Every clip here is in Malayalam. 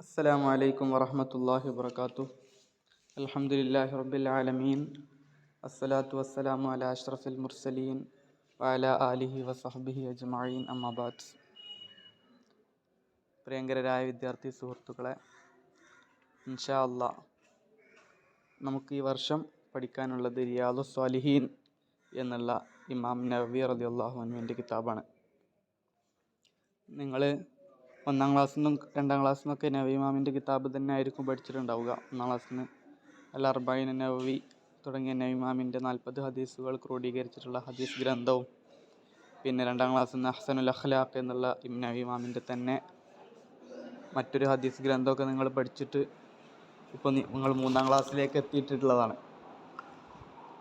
السلام عليكم ورحمة الله وبركاته الحمد لله رب العالمين الصلاة والسلام على أشرف المرسلين وعلى آله وصحبه أجمعين أما بعد പ്രിയങ്കരായ വിദ്യാർത്ഥി സുഹൃത്തുക്കളെ ഇൻഷാ അല്ലാ നമുക്ക് ഈ വർഷം പഠിക്കാനുള്ളത് റിയാദു സ്വാലിഹീൻ എന്നുള്ള ഇമാം നവവി റലി അള്ളാഹു അനുവിൻ്റെ കിതാബാണ് നിങ്ങൾ ഒന്നാം ക്ലാസ്സിൽ നിന്നും രണ്ടാം ക്ലാസ്സിൽ നിന്നൊക്കെ നവി ഇമാമിന്റെ കിതാബ് തന്നെ ആയിരിക്കും പഠിച്ചിട്ടുണ്ടാവുക. ഒന്നാം ക്ലാസ്സിൽ നിന്ന് അൽ അർബൈൻ നവവി തുടങ്ങിയ നവി ഇമാമിന്റെ നാൽപ്പത് ഹദീസുകൾ ക്രോഡീകരിച്ചിട്ടുള്ള ഹദീസ് ഗ്രന്ഥവും പിന്നെ രണ്ടാം ക്ലാസ്സിൽ നിന്ന് അഹ്സനുൽ അഖ്ലാഖ് എന്നുള്ള ഇബ്നു നവി ഇമാമിന്റെ തന്നെ മറ്റൊരു ഹദീസ് ഗ്രന്ഥമൊക്കെ നിങ്ങൾ പഠിച്ചിട്ട് ഇപ്പോൾ നിങ്ങൾ മൂന്നാം ക്ലാസ്സിലേക്ക് എത്തിയിട്ടുള്ളതാണ്.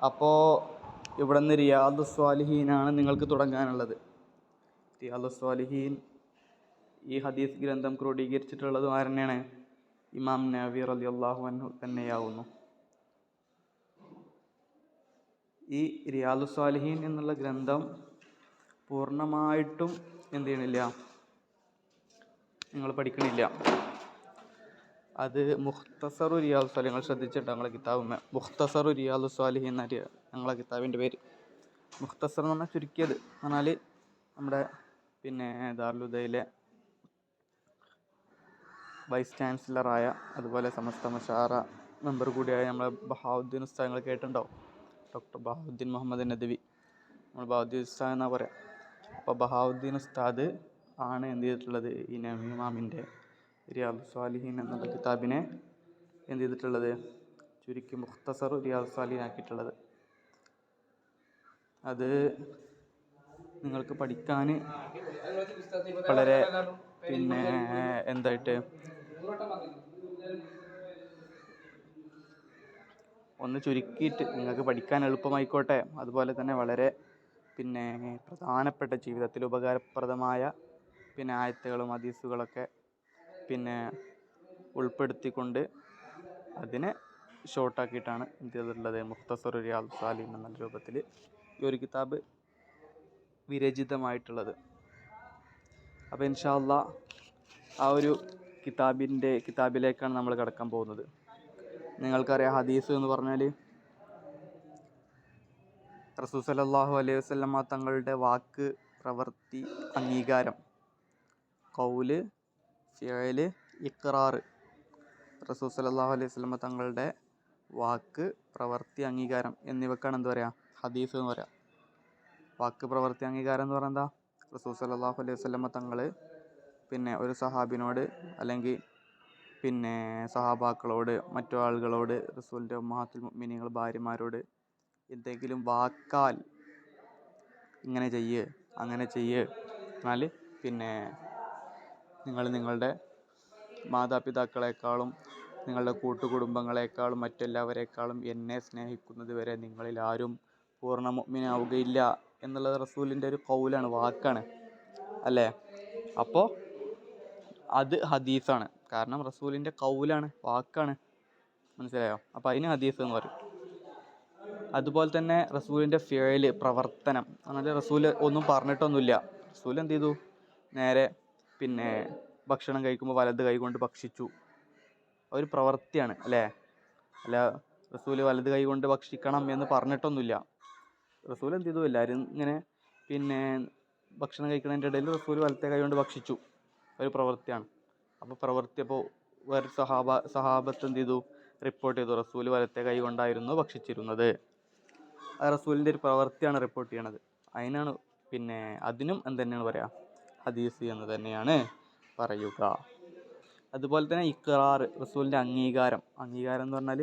അപ്പോൾ ഇവിടെ നിന്ന് റിയാദു സ്വാലിഹീനാണ് നിങ്ങൾക്ക് തുടങ്ങാനുള്ളത്. റിയാദു സ്വാലിഹീൻ ഈ ഹദീസ് ഗ്രന്ഥം ക്രോഡീകരിച്ചിട്ടുള്ളത് ആരെന്നെയാണ് ഇമാം നബി അലി അള്ളാഹു അൻഹു തന്നെയാവുന്നു. ഈ റിയാദു സ്വാലിഹീൻ എന്നുള്ള ഗ്രന്ഥം പൂർണമായിട്ടും എന്ത് ചെയ്യണില്ല നിങ്ങൾ പഠിക്കണില്ല. അത് മുഖ്തസറു റിയാദു സ്വാലിഹ് നിങ്ങൾ ശ്രദ്ധിച്ചിട്ടോ ഞങ്ങളെ കിതാബ് മുഖ്തസറു റിയാദു സാലിഹി എന്ന ഞങ്ങളെ കിതാബിന്റെ പേര്. മുഖ്തസർ എന്ന് പറഞ്ഞാൽ ചുരുക്കിയത്. എന്നാൽ നമ്മുടെ പിന്നെ ദാർലുദയിലെ വൈസ് ചാൻസലറായ അതുപോലെ സമസ്ത മഷാറ മെമ്പർ കൂടിയായ നമ്മളെ ബഹാവുദ്ദീൻ ഉസ്താദ് നിങ്ങൾ കേട്ടിട്ടുണ്ടാവും. ഡോക്ടർ ബഹാവുദ്ദീൻ മുഹമ്മദ് നദവി. നമ്മൾ ബഹാവുദ്ദീൻ ഉസ്താദ് എന്നാ പറയുക അപ്പോൾ ബഹാവുദ്ദീൻ ഉസ്താദ് ആണ് എന്ത് ചെയ്തിട്ടുള്ളത്? ഈ നവീമാമിന്റെ റിയാദ് സ്വാലിഹീൻ എന്നുള്ള കിതാബിനെ എന്ത് ചെയ്തിട്ടുള്ളത്? ചുരുക്കി മുഖ്തസർ റിയാദ് സ്വാലിഹീൻ ആക്കിയിട്ടുള്ളത്. അത് നിങ്ങൾക്ക് പഠിക്കാൻ വളരെ പിന്നെ എന്തായിട്ട് ഒന്ന് ചുരുക്കിയിട്ട് നിങ്ങൾക്ക് പഠിക്കാൻ എളുപ്പമായിക്കോട്ടെ. അതുപോലെ തന്നെ വളരെ പിന്നെ പ്രധാനപ്പെട്ട ജീവിതത്തിൽ ഉപകാരപ്രദമായ പിന്നെ ആയത്തുകളും ഹദീസുകളൊക്കെ പിന്നെ ഉൾപ്പെടുത്തിക്കൊണ്ട് അതിനെ ഷോർട്ടാക്കിയിട്ടാണ് എന്ത് ചെയ്തിട്ടുള്ളത് മുഖ്തസർ റിയാൽ സാലിം എന്ന രൂപത്തിൽ ഈ ഒരു കിതാബ് വിരചിതമായിട്ടുള്ളത്. അപ്പോൾ ഇൻഷാല്ല ആ ഒരു കിതാബിന്റെ കിതാബിലേക്കാണ് നമ്മൾ കടക്കാൻ പോകുന്നത്. നിങ്ങൾക്കറിയാം ഹദീസ് എന്ന് പറഞ്ഞാൽ റസൂ സലല്ലാഹു അലൈഹി വസ്ലമ തങ്ങളുടെ വാക്ക് പ്രവൃത്തി അംഗീകാരം. കൗൽ ഫിയൽ ഇക്റാറ് റസൂ സലല്ലാഹു അലൈഹി വസ്ലമ തങ്ങളുടെ വാക്ക് പ്രവൃത്തി അംഗീകാരം എന്നിവക്കാണ് എന്താ പറയുക ഹദീസ് എന്ന് പറയാം. വാക്ക് പ്രവൃത്തി അംഗീകാരം എന്ന് പറയുന്നത് റസൂ സലല്ലാഹു അലൈഹി വസ്ലമ തങ്ങൾ പിന്നെ ഒരു സഹാബിനോട് അല്ലെങ്കിൽ പിന്നെ സഹാബാക്കളോട് മറ്റു ആളുകളോട് റസൂലിന്റെ ഉമ്മഹാത്തുൽ മിനിങ്ങൾ ഭാര്യമാരോട് എന്തെങ്കിലും വാക്കാൽ ഇങ്ങനെ ചെയ്യ് അങ്ങനെ ചെയ്യ് എന്നാൽ പിന്നെ നിങ്ങൾ നിങ്ങളുടെ മാതാപിതാക്കളെക്കാളും നിങ്ങളുടെ കൂട്ടുകുടുംബങ്ങളെക്കാളും മറ്റെല്ലാവരെക്കാളും എന്നെ സ്നേഹിക്കുന്നത് വരെ നിങ്ങളിൽ ആരും പൂർണ മുഗ്മിനാവുകയില്ല എന്നുള്ളത് റസൂലിന്റെ ഒരു കൗലാണ് വാക്കാണ്. അല്ലേ? അപ്പോൾ അത് ഹദീസാണ്. കാരണം റസൂലിന്റെ കൗലാണ് വാക്കാണ്. മനസ്സിലായോ? അപ്പോൾ അതിന് ഹദീസ് എന്ന് പറയും. അതുപോലെ തന്നെ റസൂലിന്റെ ഫേൽ പ്രവർത്തനം. എന്നാൽ റസൂൽ ഒന്നും പറഞ്ഞിട്ടൊന്നുമില്ല. റസൂൽ എന്ത് ചെയ്തു? നേരെ പിന്നെ ഭക്ഷണം കഴിക്കുമ്പോൾ വലത് കൈകൊണ്ട് ഭക്ഷിച്ചു. ഒരു പ്രവൃത്തിയാണ് അല്ലേ? അല്ല റസൂൽ വലത് കൈകൊണ്ട് ഭക്ഷിക്കണം എന്ന് പറഞ്ഞിട്ടൊന്നുമില്ല. റസൂൽ എന്ത് ചെയ്തു? എല്ലാവരും ഇങ്ങനെ പിന്നെ ഭക്ഷണം കഴിക്കുന്നതിന്റെ ഇടയിൽ റസൂൽ വലത്തെ കൈ കൊണ്ട് ഭക്ഷിച്ചു. ഒരു പ്രവൃത്തിയാണ്. അപ്പോൾ പ്രവർത്തിയപ്പോൾ വേറെ സഹാബ സഹാബത്ത് എന്ത് ചെയ്തു. റിപ്പോർട്ട് ചെയ്തു റസൂൽ വലത്തെ കൈ കൊണ്ടായിരുന്നു ഭക്ഷിച്ചിരുന്നത്. റസൂലിന്റെ ഒരു പ്രവൃത്തിയാണ് റിപ്പോർട്ട് ചെയ്യണത്. അതിനാണ് പിന്നെ അതിനും എന്ത് തന്നെയാണ് പറയുക ഹദീസ് എന്ന് തന്നെയാണ് പറയുക. അതുപോലെ തന്നെ ഇക്റാർ റസൂലിന്റെ അംഗീകാരം. അംഗീകാരം എന്ന് പറഞ്ഞാൽ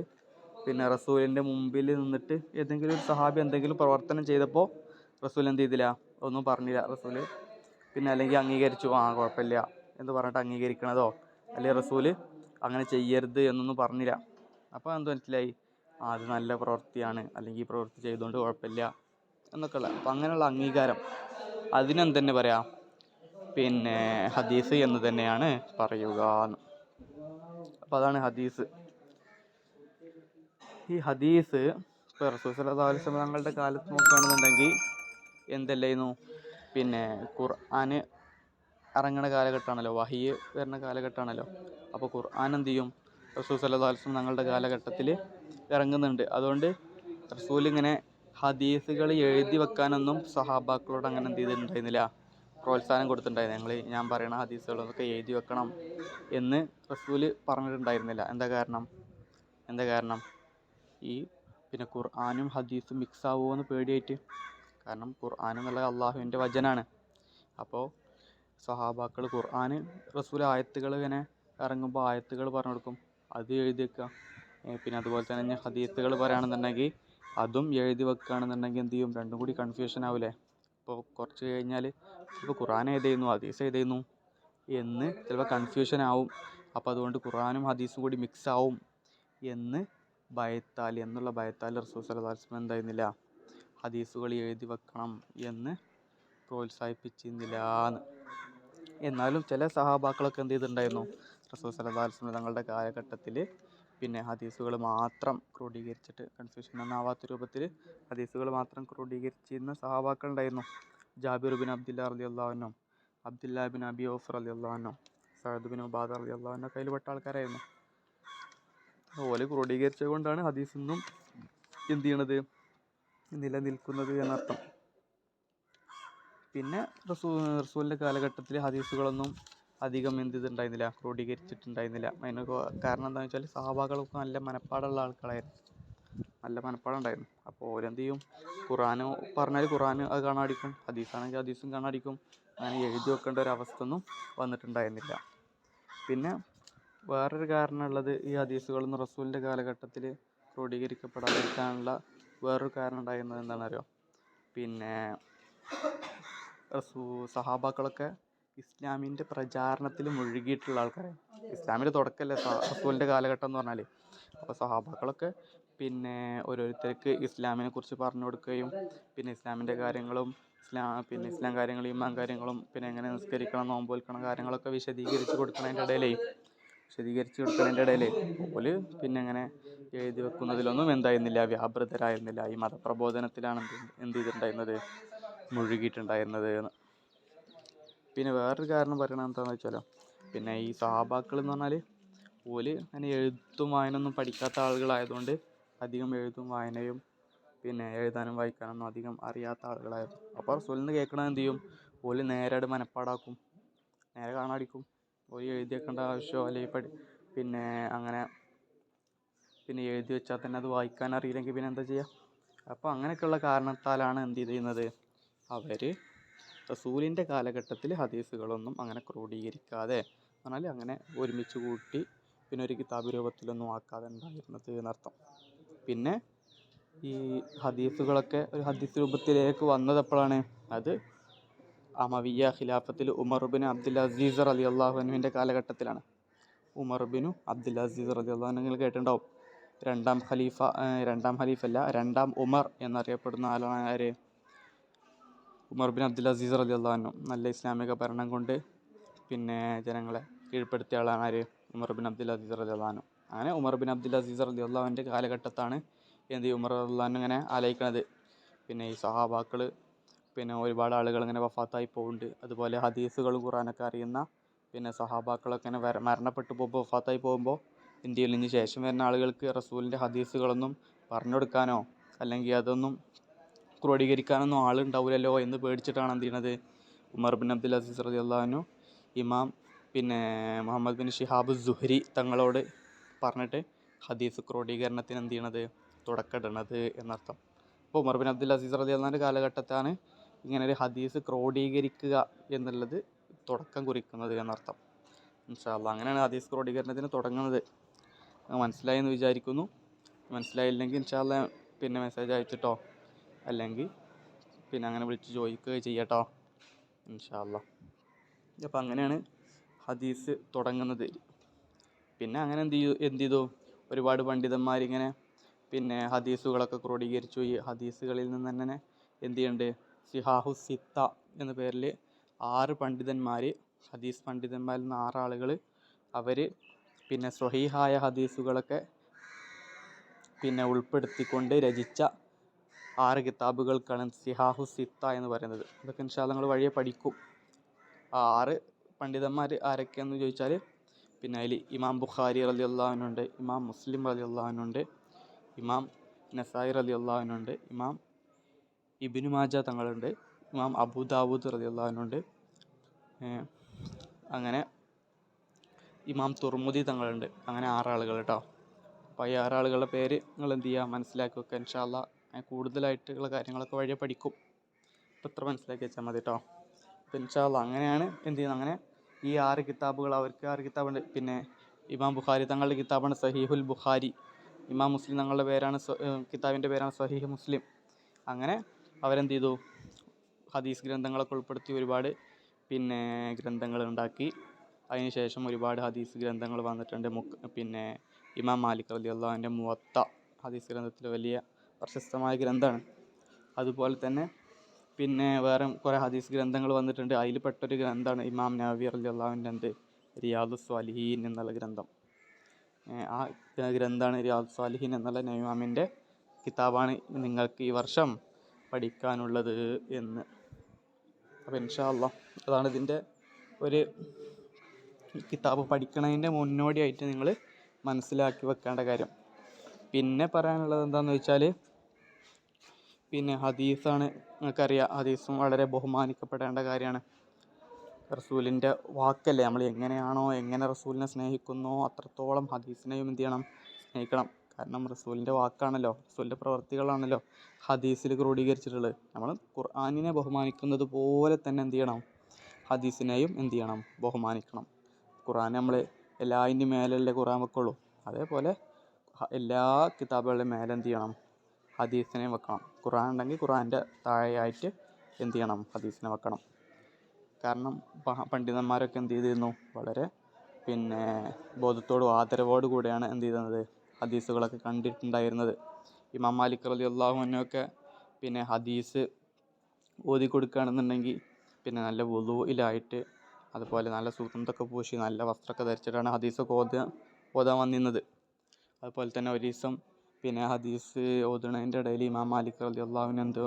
പിന്നെ റസൂലിന്റെ മുമ്പിൽ നിന്നിട്ട് ഏതെങ്കിലും ഒരു സഹാബി എന്തെങ്കിലും പ്രവർത്തനം ചെയ്തപ്പോൾ റസൂൽ എന്ത് ചെയ്തില്ല ഒന്നും പറഞ്ഞില്ല. റസൂൽ പിന്നെ അല്ലെങ്കിൽ അംഗീകരിച്ചു. ആ കുഴപ്പമില്ല. എന്ന് പറഞ്ഞിട്ട് അംഗീകരിക്കണതോ? അല്ലെങ്കിൽ റസൂൽ അങ്ങനെ ചെയ്യരുത് എന്നൊന്നും പറഞ്ഞില്ല. അപ്പോൾ എന്ത് മനസ്സിലായി? അത് നല്ല പ്രവൃത്തിയാണ്. അല്ലെങ്കിൽ ഈ പ്രവൃത്തി ചെയ്തുകൊണ്ട് കുഴപ്പമില്ല എന്നൊക്കെ ഉള്ള അപ്പം അങ്ങനെയുള്ള അംഗീകാരം. അതിനെന്ത് തന്നെ പറയാം? പിന്നെ ഹദീസ് എന്ന് തന്നെയാണ് പറയുക എന്ന്. അപ്പോൾ അതാണ് ഹദീസ്. ഈ ഹദീസ് ഇപ്പോൾ റസൂൽ അല്ലാതെ അലൈഹി തങ്ങളുടെ കാലത്ത് നോക്കുകയാണെന്നുണ്ടെങ്കിൽ എന്തല്ലായിരുന്നു? പിന്നെ ഖുർആന് ഇറങ്ങണ കാലഘട്ടമാണല്ലോ വഹി വരുന്ന കാലഘട്ടമാണല്ലോ. അപ്പോൾ ഖുർആൻ എന്ത് ചെയ്യും? റസൂൽ സല്ലല്ലാഹു അലൈഹി വസല്ലം തങ്ങളുടെ കാലഘട്ടത്തിൽ ഇറങ്ങുന്നുണ്ട്. അതുകൊണ്ട് റസൂൽ ഇങ്ങനെ ഹദീസുകൾ എഴുതി വെക്കാനൊന്നും സഹാബാക്കളോട് അങ്ങനെ എന്ത് ചെയ്തിട്ടുണ്ടായിരുന്നില്ല. പ്രോത്സാഹനം കൊടുത്തിട്ടുണ്ടായിരുന്നു. ഞങ്ങൾ ഞാൻ പറയണ ഹദീസുകളൊക്കെ എഴുതി വെക്കണം എന്ന് റസൂൽ പറഞ്ഞിട്ടുണ്ടായിരുന്നില്ല. എന്താ കാരണം? എന്താ കാരണം? ഈ പിന്നെ ഖുർആാനും ഹദീസും മിക്സ് ആവുമോ എന്ന് പേടിയായിട്ട്. കാരണം ഖുർആൻ എന്നുള്ളത് അള്ളാഹുവിന്റെ വചനമാണ് അപ്പോൾ സഹാബാക്കൾ ഖുർആൻ റസൂൽ ആയത്തുകൾ ഇങ്ങനെ ഇറങ്ങുമ്പോൾ ആയത്തുകൾ പറഞ്ഞു കൊടുക്കും. അത് എഴുതി വെക്കുക. പിന്നെ അതുപോലെ തന്നെ ഹദീത്തുകൾ പറയുകയാണെന്നുണ്ടെങ്കിൽ അതും എഴുതി വെക്കുകയാണെന്നുണ്ടെങ്കിൽ എന്ത് ചെയ്യും? രണ്ടും കൂടി കൺഫ്യൂഷൻ ആവില്ലേ ഇപ്പോൾ കുറച്ച് കഴിഞ്ഞാൽ ഇപ്പോൾ ഖുർആൻ ഏതായിരുന്നു ഹദീസ് ഏതായിരുന്നു എന്ന് ചിലപ്പോൾ കൺഫ്യൂഷൻ ആവും. അപ്പോൾ അതുകൊണ്ട് ഖുർആനും ഹദീസും കൂടി മിക്സ് ആവും എന്ന് ഭയത്താൽ എന്നുള്ള ഭയത്താൽ റസൂൽ വസല്ലം എന്തായിരുന്നില്ല? ഹദീസുകൾ എഴുതി വെക്കണം എന്ന് പ്രോത്സാഹിപ്പിച്ചിരുന്നില്ല എന്ന്. എന്നാലും ചില സഹാബാക്കളൊക്കെ എന്ത് ചെയ്തിട്ടുണ്ടായിരുന്നു? റസൂൽ അലൈഹി തങ്ങളുടെ കാലഘട്ടത്തിൽ പിന്നെ ഹദീസുകൾ മാത്രം ക്രോഡീകരിച്ചിട്ട് കൺഫ്യൂഷൻ ഒന്നാവാത്ത രൂപത്തിൽ ഹദീസുകൾ മാത്രം ക്രോഡീകരിച്ചിരുന്ന സഹാബാക്കൾ ഉണ്ടായിരുന്നു. ജാബിർ ബിൻ അബ്ദുല്ല അലി അള്ളാഹുനോ അബ്ദുല്ല ബിൻ അബി ഓഫർ അലി അള്ളാഹുനോ സഹദ് ബിൻ ഉബാദ അലി അള്ളാഹുനോ കയ്യിൽപ്പെട്ട ആൾക്കാരായിരുന്നു. അതുപോലെ ക്രോഡീകരിച്ചത് കൊണ്ടാണ് ഹദീസ് ഇന്നും എന്ത് ചെയ്യണത്? നിലനിൽക്കുന്നത് എന്നർത്ഥം. പിന്നെ റസൂ റസൂലിന്റെ കാലഘട്ടത്തിൽ ഹദീസുകളൊന്നും അധികം എന്ത് ഇതുണ്ടായിരുന്നില്ല ക്രോഡീകരിച്ചിട്ടുണ്ടായിരുന്നില്ല. അതിന് കാരണം എന്താണെന്ന് വെച്ചാൽ സഹാബാക്കളൊക്കെ നല്ല മനപ്പാടുള്ള ആൾക്കാരായിരുന്നു. നല്ല മനപ്പാടുണ്ടായിരുന്നു. അപ്പോൾ ഓരെന്ത് ചെയ്യും ഖുറാന് പറഞ്ഞാൽ ഖുറാന് അത് കാണാടിക്കും ഹദീസാണെങ്കിൽ ഹദീസും കാണാടിക്കും അങ്ങനെ എഴുതി വെക്കേണ്ട ഒരു അവസ്ഥ ഒന്നും വന്നിട്ടുണ്ടായിരുന്നില്ല. പിന്നെ വേറൊരു കാരണമുള്ളത് ഈ ഹദീസുകളൊന്നും റസൂലിന്റെ കാലഘട്ടത്തിൽ ക്രോഡീകരിക്കപ്പെടാതിരിക്കാനുള്ള വേറൊരു കാരണം ഉണ്ടായിരുന്നത് എന്താണെന്നറിയോ? പിന്നെ സഹാബാക്കളൊക്കെ ഇസ്ലാമിന്റെ പ്രചാരണത്തിൽ മുഴുകിയിട്ടുള്ള ആൾക്കാരാണ് ഇസ്ലാമിന്റെ തുടക്കമല്ലേ റസൂലിന്റെ കാലഘട്ടം എന്ന് പറഞ്ഞാൽ അപ്പോൾ സഹാബാക്കളൊക്കെ പിന്നെ ഓരോരുത്തർക്ക് ഇസ്ലാമിനെ കുറിച്ച് പറഞ്ഞു കൊടുക്കുകയും പിന്നെ ഇസ്ലാമിന്റെ കാര്യങ്ങളും ഇസ്ലാം പിന്നെ ഇസ്ലാം കാര്യങ്ങളും ഇമാൻ കാര്യങ്ങളും പിന്നെ എങ്ങനെ നിസ്കരിക്കണം നോമ്പ് വിൽക്കണം കാര്യങ്ങളൊക്കെ വിശദീകരിച്ച് കൊടുക്കുന്നതിന്റെ ഇടയിലേ. വിശദീകരിച്ച് കൊടുക്കുന്നതിന്റെ ഇടയിലേ ഓൽ പിന്നെ അങ്ങനെ എഴുതി വെക്കുന്നതിലൊന്നും എന്തായിരുന്നില്ല വ്യാപൃതരായിരുന്നില്ല. ഈ മതപ്രബോധനത്തിലാണ് എന്ത് എന്ത് ചെയ്തിട്ടുണ്ടായിരുന്നത്? മുഴുകിയിട്ടുണ്ടായിരുന്നത് എന്ന്. പിന്നെ വേറൊരു കാരണം പറയണത് എന്താണെന്ന് വെച്ചാലോ പിന്നെ ഈ സഹാബാക്കൾ എന്ന് പറഞ്ഞാൽ ഓൽ അങ്ങനെ എഴുത്തും വായനൊന്നും പഠിക്കാത്ത ആളുകളായതുകൊണ്ട് അധികം എഴുതും വായനയും പിന്നെ എഴുതാനും വായിക്കാനൊന്നും അധികം അറിയാത്ത ആളുകളായിരുന്നു. അപ്പോൾ റസൂലിന് കേൾക്കണത് എന്ത് ചെയ്യും? ഓൽ നേരെ മനപ്പാടാക്കും നേരെ കാണാടിക്കും. ഓൽ എഴുതി വെക്കേണ്ട ആവശ്യമോ അല്ലെങ്കിൽ പഠി പിന്നെ അങ്ങനെ പിന്നെ എഴുതി വെച്ചാൽ തന്നെ അത് വായിക്കാൻ അറിയില്ലെങ്കിൽ പിന്നെ എന്താ ചെയ്യുക അപ്പോൾ അങ്ങനെയൊക്കെയുള്ള കാരണത്താലാണ് എന്ത് ചെയ്യുന്നത്? അവർ റസൂലിന്റെ കാലഘട്ടത്തിൽ ഹദീസുകളൊന്നും അങ്ങനെ ക്രോഡീകരിക്കാതെ പറഞ്ഞാൽ അങ്ങനെ ഒരുമിച്ച് കൂട്ടി പിന്നെ ഒരു കിതാബ് രൂപത്തിലൊന്നും ആക്കാതെ ഉണ്ടായിരുന്നത് എന്നർത്ഥം. പിന്നെ ഈ ഹദീസുകളൊക്കെ ഒരു ഹദീസ് രൂപത്തിലേക്ക് വന്നത് എപ്പോഴാണ് അത് അമവിയ ഖിലാഫത്തിൽ ഉമർബിൻ അബ്ദുൽ അസീസ് അലി അള്ളാഹുനുവിന്റെ കാലഘട്ടത്തിലാണ്. ഉമർബിനു അബ്ദുൽ അസീസ് അലി അള്ളാഹു നിങ്ങൾ കേട്ടിട്ടുണ്ടാവും. രണ്ടാം ഖലീഫ രണ്ടാം ഖലീഫല്ല രണ്ടാം ഉമർ എന്നറിയപ്പെടുന്ന ആളാണ് ആര്? ഉമർ ബിൻ അബ്ദുൽ അസീസ് അലി അള്ളാഹു നല്ല ഇസ്ലാമിക ഭരണം കൊണ്ട് പിന്നെ ജനങ്ങളെ കീഴ്പ്പെടുത്തിയ ആളാണ് ആര്? Umar bin Abdul Aziz Ali അള്ളഹാനു അങ്ങനെ ഉമർ ബിൻ അബ്ദുൽ അസീസ് അലി അള്ളാഹുവിന്റെ കാലഘട്ടത്താണ് എന്ത് ഉമർ അള്ളഹാൻ ഇങ്ങനെ ആലയിക്കണത് പിന്നെ ഈ സഹാബാക്കൾ പിന്നെ ഒരുപാട് ആളുകൾ ഇങ്ങനെ വഫാത്തായി പോകുന്നുണ്ട് അതുപോലെ ഹദീസുകൾ ഖുറാനൊക്കെ അറിയുന്ന പിന്നെ സഹാബാക്കളൊക്കെ ഇങ്ങനെ മരണപ്പെട്ടു പോകുമ്പോൾ വഫാത്തായി പോകുമ്പോൾ ഇന്ത്യയിൽ നിന്ന് ശേഷം വരുന്ന ആളുകൾക്ക് റസൂലിന്റെ ഹദീസുകളൊന്നും പറഞ്ഞു കൊടുക്കാനോ അല്ലെങ്കിൽ അതൊന്നും ക്രോഡീകരിക്കാനൊന്നും ആളുണ്ടാവില്ലല്ലോ എന്ന് പേടിച്ചിട്ടാണ് എന്ത് ചെയ്യണത്? ഉമർ ബിൻ അബ്ദുൽ അസീസ് റതി അള്ളഹാനു ഇമാം പിന്നെ മുഹമ്മദ് ബിൻ ഷിഹാബ് സുഹരി തങ്ങളോട് പറഞ്ഞിട്ട് ഹദീസ് ക്രോഡീകരണത്തിന് എന്ത് ചെയ്യണത്? തുടക്കമിടണത് എന്നർത്ഥം. അപ്പോൾ ഉമർ ബിൻ അബ്ദുൽ അസീസ് റതി അള്ളഹാന്റെ കാലഘട്ടത്താണ് ഇങ്ങനെ ഒരു ഹദീസ് ക്രോഡീകരിക്കുക എന്നുള്ളത് തുടക്കം കുറിക്കുന്നത് എന്നർത്ഥം. ഇൻഷാല്ല അങ്ങനെയാണ് ഹദീസ് ക്രോഡീകരണത്തിന് തുടങ്ങുന്നത്. മനസ്സിലായെന്ന് വിചാരിക്കുന്നു. മനസ്സിലായില്ലെങ്കിൽ ഇൻഷാല്ല പിന്നെ മെസ്സേജ് അയച്ചിട്ടോ? അല്ലെങ്കിൽ പിന്നെ അങ്ങനെ വിളിച്ച് ചോദിക്കുക ചെയ്യട്ടോ. ഇൻഷാല്ല അപ്പം അങ്ങനെയാണ് ഹദീസ് തുടങ്ങുന്നത്. പിന്നെ അങ്ങനെ എന്ത് ചെയ്തു എന്ത് ചെയ്തു? ഒരുപാട് പണ്ഡിതന്മാരിങ്ങനെ പിന്നെ ഹദീസുകളൊക്കെ ക്രോഡീകരിച്ചു. ഈ ഹദീസുകളിൽ നിന്ന് തന്നെ എന്ത് ചെയ്യുന്നുണ്ട്? സിഹാഹു സിത്ത എന്ന പേരിൽ ആറ് പണ്ഡിതന്മാർ ഹദീസ് പണ്ഡിതന്മാരിൽ നിന്ന് ആറാളുകൾ അവർ പിന്നെ സ്വഹീഹായ ഹദീസുകളൊക്കെ പിന്നെ ഉൾപ്പെടുത്തിക്കൊണ്ട് രചിച്ച ആറ് കിതാബുകൾക്കാണ് സിഹാഹു സിത്ത എന്ന് പറയുന്നത്. അതൊക്കെ ഇൻഷാ നിങ്ങൾ വഴിയെ പഠിക്കും. ആ ആറ് പണ്ഡിതന്മാർ ആരൊക്കെയെന്ന് ചോദിച്ചാൽ പിന്നെ അതിൽ ഇമാം ബുഖാരി അലി അള്ളാഹുനുണ്ട് ഇമാം മുസ്ലിം അലി അള്ളാഹുനുണ്ട് ഇമാം നസായിർ അലി അള്ളാഹുനുണ്ട് ഇമാം ഇബിനു മാജ തങ്ങളുണ്ട് ഇമാം അബൂദാവൂദ് അലി അള്ളാഹുനുണ്ട് അങ്ങനെ ഇമാം തുർമുദി തങ്ങളുണ്ട്. അങ്ങനെ ആറാളുകൾ കേട്ടോ. അപ്പോൾ ഈ ആറാളുകളുടെ പേര് നിങ്ങൾ എന്ത് ചെയ്യുക മനസ്സിലാക്കി വെക്കുക ഇൻഷാല്ല കൂടുതലായിട്ടുള്ള കാര്യങ്ങളൊക്കെ വഴിയെ പഠിക്കും. അപ്പോൾ ഇത്ര മനസ്സിലാക്കി വെച്ചാൽ മതി കേട്ടോ അപ്പോൾ ഇൻഷാല്ല അങ്ങനെയാണ് എന്ത് ചെയ്യുന്നത്? അങ്ങനെ ഈ ആറ് കിതാബുകൾ അവർക്ക് ആറ് കിതാബുണ്ട്. പിന്നെ ഇമാം ബുഖാരി തങ്ങളുടെ കിതാബാണ് സഹീഹുൽ ബുഖാരി. ഇമാം മുസ്ലിം തങ്ങളുടെ പേരാണ് കിതാബിന്റെ പേരാണ് സഹീഹ് മുസ്ലിം. അങ്ങനെ അവരെന്ത് ചെയ്തു? ഹദീസ് ഗ്രന്ഥങ്ങളൊക്കെ ഉൾപ്പെടുത്തി ഒരുപാട് പിന്നെ ഗ്രന്ഥങ്ങൾ ഉണ്ടാക്കി. അതിനുശേഷം ഒരുപാട് ഹദീസ് ഗ്രന്ഥങ്ങൾ വന്നിട്ടുണ്ട്. മുക്ക് പിന്നെ ഇമാം മാലിക് അലി അള്ളാഹുവിന്റെ മുവത്ത ഹദീസ് ഗ്രന്ഥത്തിൽ വലിയ പ്രശസ്തമായ ഗ്രന്ഥമാണ്. അതുപോലെ തന്നെ പിന്നെ വേറെ കുറേ ഹദീസ് ഗ്രന്ഥങ്ങൾ വന്നിട്ടുണ്ട്. അതിൽ പെട്ടൊരു ഗ്രന്ഥമാണ് ഇമാം നബി അലി അള്ളാഹുവിന്റെ എന്ത് റിയാദു സ്വാലിഹീൻ എന്നുള്ള ഗ്രന്ഥം. ആ ഗ്രന്ഥമാണ് റിയാദു സ്വാലിഹീൻ എന്നുള്ള നൈമാമിന്റെ കിതാബാണ് നിങ്ങൾക്ക് ഈ വർഷം പഠിക്കാനുള്ളത് എന്ന്. അപ്പോൾ ഇൻഷാ അല്ലാ അതാണ് ഇതിന്റെ ഒരു കിതാബ് പഠിക്കണതിന്റെ മുന്നോടിയായിട്ട് നിങ്ങൾ മനസ്സിലാക്കി വെക്കേണ്ട കാര്യം. പിന്നെ പറയാനുള്ളത് എന്താണെന്ന് വെച്ചാൽ പിന്നെ ഹദീസാണ് നിങ്ങൾക്കറിയാം. ഹദീസും വളരെ ബഹുമാനിക്കപ്പെടേണ്ട കാര്യമാണ്. റസൂലിന്റെ വാക്കല്ലേ? നമ്മൾ എങ്ങനെയാണോ എങ്ങനെ റസൂലിനെ സ്നേഹിക്കുന്നോ അത്രത്തോളം ഹദീസിനെയും എന്ത് ചെയ്യണം? സ്നേഹിക്കണം. കാരണം റസൂലിന്റെ വാക്കാണല്ലോ റസൂലിന്റെ പ്രവർത്തികളാണല്ലോ ഹദീസിൽ ക്രോഡീകരിച്ചിട്ടുള്ളത്. നമ്മൾ ഖുർആാനിനെ ബഹുമാനിക്കുന്നത് പോലെ തന്നെ എന്ത് ചെയ്യണം? ഹദീസിനെയും എന്ത് ചെയ്യണം? ബഹുമാനിക്കണം. ഖുർആൻ നമ്മൾ എല്ലാതിന്റെ മേലല്ലേ ഖുർആൻ വെക്കുള്ളൂ. അതേപോലെ എല്ലാ കിതാബുകളുടെ മേലെ എന്ത് ചെയ്യണം? ഹദീസിനെ വെക്കണം. ഖുറാൻ ഉണ്ടെങ്കിൽ ഖുറാന്റെ താഴെയായിട്ട് എന്ത് ചെയ്യണം? ഹദീസിനെ വെക്കണം. കാരണം പണ്ഡിതന്മാരൊക്കെ എന്ത് ചെയ്തിരുന്നു? വളരെ പിന്നെ ബോധത്തോടും ആദരവോടു കൂടിയാണ് എന്ത് ചെയ്യുന്നത് ഹദീസുകളൊക്കെ കണ്ടിട്ടുണ്ടായിരുന്നത്. ഇമാം മാലിക് റലി അള്ളാഹുവിനൊക്കെ പിന്നെ ഹദീസ് ഓതി കൊടുക്കുകയാണെന്നുണ്ടെങ്കിൽ പിന്നെ നല്ല വലുവിലായിട്ട് അതുപോലെ നല്ല സുഗന്ധമൊക്കെ പൂശി നല്ല വസ്ത്രമൊക്കെ ധരിച്ചിട്ടാണ് ഹദീസൊക്കെ ഓത ഓതാൻ വന്നിരുന്നത്. അതുപോലെ തന്നെ ഒരു ദിവസം പിന്നെ ഹദീസ് ഓതണതിന്റെ ഇടയിൽ ഇമാം മാലിക് റലി അള്ളാഹുവിന് എന്തോ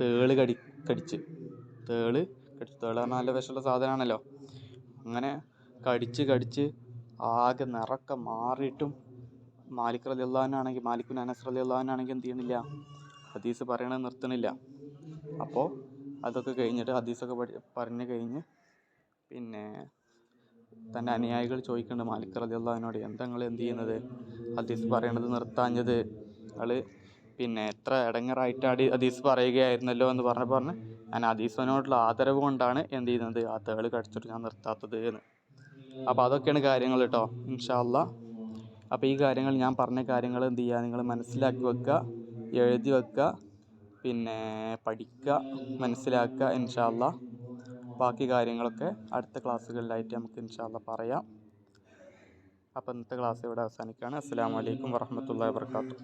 തേൾ കടി കടിച്ച്. തേൾ കടിച്ച്. തേൾ നല്ല വിഷമുള്ള സാധനമാണല്ലോ. അങ്ങനെ കടിച്ച് കടിച്ച് ആകെ നിറക്കെ മാറിയിട്ടും മാലിക് റലി അള്ളാഹുവിനാണെങ്കിൽ മാലിക്കുൻ അനസ് റലി അള്ളാഹുവിനാണെങ്കിൽ എന്ത് ചെയ്യണില്ല ഹദീസ് പറയണത് നിർത്തണില്ല അപ്പോൾ അതൊക്കെ കഴിഞ്ഞിട്ട് ഹദീസൊക്കെ പഠി പറഞ്ഞു കഴിഞ്ഞ് പിന്നെ തന്റെ അനുയായികൾ ചോദിക്കുന്നുണ്ട് മാലിക് റലി അള്ളാഹുവിനോട് എന്താ നിങ്ങൾ എന്ത് ചെയ്യുന്നത്? ഹദീസ് പറയണത് നിർത്താഞ്ഞത്. ആൾ പിന്നെ എത്ര ഇടങ്ങറായിട്ട് ഹദീസ് പറയുകയായിരുന്നല്ലോ എന്ന് പറഞ്ഞ് പറഞ്ഞ് ഞാൻ ഹദീസിനോടുള്ള ആദരവ് കൊണ്ടാണ് എന്ത് ചെയ്യുന്നത്? ആ തേൾ കടിച്ചിട്ട് ഞാൻ നിർത്താത്തത് എന്ന്. അപ്പോൾ അതൊക്കെയാണ് കാര്യങ്ങൾ കേട്ടോ ഇൻഷാല്ല അപ്പോൾ ഈ കാര്യങ്ങൾ ഞാൻ പറഞ്ഞ കാര്യങ്ങൾ എന്ത് ചെയ്യുക? നിങ്ങൾ മനസ്സിലാക്കി വെക്കുക എഴുതി വെക്കുക പിന്നെ പഠിക്കുക മനസ്സിലാക്കുക ഇൻഷാല്ല ബാക്കി കാര്യങ്ങളൊക്കെ അടുത്ത ക്ലാസ്സുകളിലായിട്ട് നമുക്ക് ഇൻഷാല്ല പറയാം. അപ്പോൾ ഇന്നത്തെ ക്ലാസ് ഇവിടെ അവസാനിക്കുകയാണ്. അസ്സാം വലൈക്കും വർഹമത്തല്ലാ വാബർക്കാത്തു